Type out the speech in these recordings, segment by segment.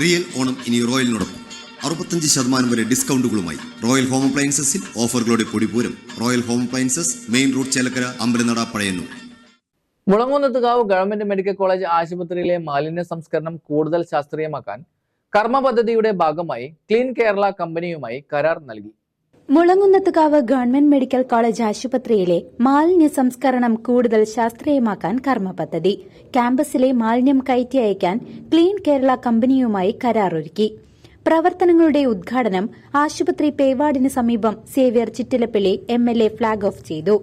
Real Onam ഇനി റോയലിനോടൊപ്പം. അറുപത്തഞ്ച് ശതമാനം വരെ ഡിസ്കൗണ്ടുകളുമായി റോയൽ ഹോം അപ്ലയൻസസിൽ ഓഫറുകളുടെ പൊടിപൂരം. Royal home appliances main road Chelakkara Ambalanada Pazhayannur. Mulankunnathukavu government medical college ആശുപത്രിയിലെ മാലിന്യ സംസ്കരണം കൂടുതൽ ശാസ്ത്രീയമാക്കാൻ കർമ്മ പദ്ധതിയുടെ ഭാഗമായി ക്ലീൻ കേരള കമ്പനിയുമായി കരാർ നൽകി. മുളങ്ങുന്നത്തുകാവ് ഗവൺമെന്റ് മെഡിക്കൽ കോളേജ് ആശുപത്രിയിലെ മാലിന്യ സംസ്കരണം കൂടുതൽ ശാസ്ത്രീയമാക്കാൻ കർമ്മ പദ്ധതി. ക്യാമ്പസിലെ മാലിന്യം കയറ്റി അയക്കാൻ ക്ലീൻ കേരള കമ്പനിയുമായി കരാറൊരുക്കി. പ്രവർത്തനങ്ങളുടെ ഉദ്ഘാടനം ആശുപത്രി പേവാടിന് സമീപം Xavier Chittilappilly M L A flag off ചെയ്തു.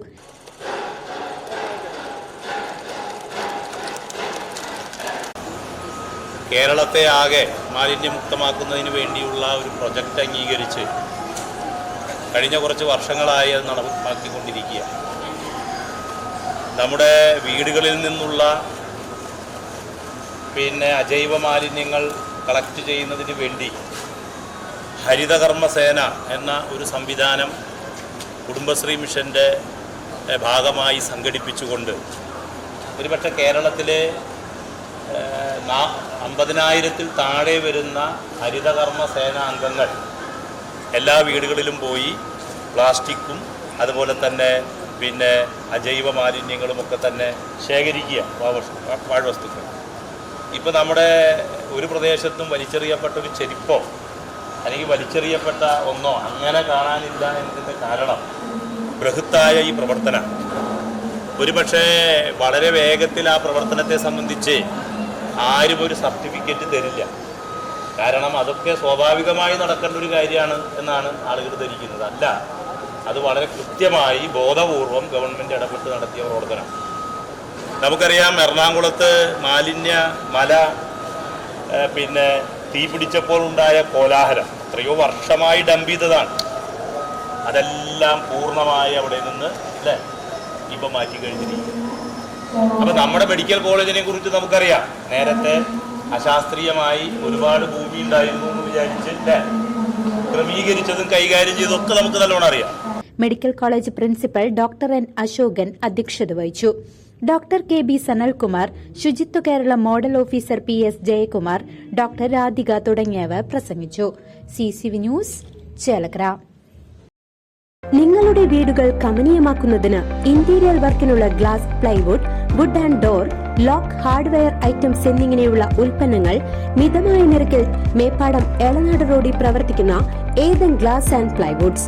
കേരളത്തെ ആകെ മാലിന്യമുക്തമാക്കുന്നതിന് വേണ്ടിയുള്ള ഒരു പ്രൊജക്റ്റ് അംഗീകരിച്ച് കഴിഞ്ഞ കുറച്ച് വർഷങ്ങളായി അത് നടപ്പാക്കിക്കൊണ്ടിരിക്കുക. നമ്മുടെ വീടുകളിൽ നിന്നുള്ള പിന്നെ അജൈവ മാലിന്യങ്ങൾ കളക്ട് ചെയ്യുന്നതിന് വേണ്ടി ഹരിതകർമ്മസേന എന്ന ഒരു സംവിധാനം കുടുംബശ്രീ മിഷന്റെ ഭാഗമായി സംഘടിപ്പിച്ചുകൊണ്ട് ഒരുപക്ഷെ കേരളത്തിലെ അമ്പതിനായിരത്തിൽ താഴെ വരുന്ന ഹരിതകർമ്മ സേന അംഗങ്ങൾ എല്ലാ വീടുകളിലും പോയി പ്ലാസ്റ്റിക്കും അതുപോലെ തന്നെ പിന്നെ അജൈവ മാലിന്യങ്ങളും ഒക്കെ തന്നെ ശേഖരിക്കുക പാഴ്വസ്തുക്കൾ ഇപ്പോൾ നമ്മുടെ ഒരു പ്രദേശത്തും വലിച്ചെറിയപ്പെട്ട ഒരു ചെരുപ്പോ അല്ലെങ്കിൽ വലിച്ചെറിയപ്പെട്ട ഒന്നോ അങ്ങനെ കാണാനില്ല എന്നതിന്റെ കാരണം ബൃഹത്തായ ഈ പ്രവർത്തനം. ഒരുപക്ഷെ വളരെ വേഗത്തിൽ ആ പ്രവർത്തനത്തെ സംബന്ധിച്ച് ആരും ഒരു സർട്ടിഫിക്കറ്റ് തരില്ല. കാരണം അതൊക്കെ സ്വാഭാവികമായി നടക്കേണ്ട ഒരു കാര്യമാണ് എന്നാണ് ആളുകൾ ധരിക്കുന്നത്. അല്ല അത് വളരെ കൃത്യമായി ബോധപൂർവം ഗവൺമെന്റ് ഇടപെട്ട് നടത്തിയ പ്രവർത്തനം. നമുക്കറിയാം എറണാകുളത്ത് മാലിന്യ മല പിന്നെ തീ പിടിച്ചപ്പോൾ ഉണ്ടായ കോലാഹലം എത്രയോ വർഷമായി ഡംപ് ചെയ്തതാണ്. അതെല്ലാം പൂർണമായി അവിടെ നിന്ന് അല്ലേ? ഇപ്പം മാറ്റി കഴിഞ്ഞിരിക്കുന്നു. അപ്പം നമ്മുടെ മെഡിക്കൽ കോളേജിനെ കുറിച്ച് നമുക്കറിയാം. നേരത്തെ അശാസ്ത്രീയമായി ഒരുപാട് ഭൂമി ഉണ്ടായിരുന്നു എന്ന് വിചാരിച്ച് ക്രമീകരിച്ചതും കൈകാര്യം ചെയ്തതും ഒക്കെ നമുക്ക് നല്ലോണം അറിയാം. Medical college principal doctor N Ashokan അധ്യക്ഷത വഹിച്ചു. ഡോക്ടർ കെ ബി സനൽകുമാർ ശുചിത്വ Kerala model officer P S Jayakumar doctor Radhika തുടങ്ങിയവർ പ്രസംഗിച്ചു. C C V news Chelakkara. നിങ്ങളുടെ വീടുകൾ കമനീയമാക്കുന്നതിന് interior വർക്കിനുള്ള glass plywood wood and door lock hardware items എന്നിങ്ങനെയുള്ള ഉൽപ്പന്നങ്ങൾ മിതമായ നിരക്കിൽ മേപ്പാടം എളനാട് റോഡിൽ പ്രവർത്തിക്കുന്ന ഏതൻ ഗ്ലാസ് ആൻഡ് പ്ലൈവുഡ്സ്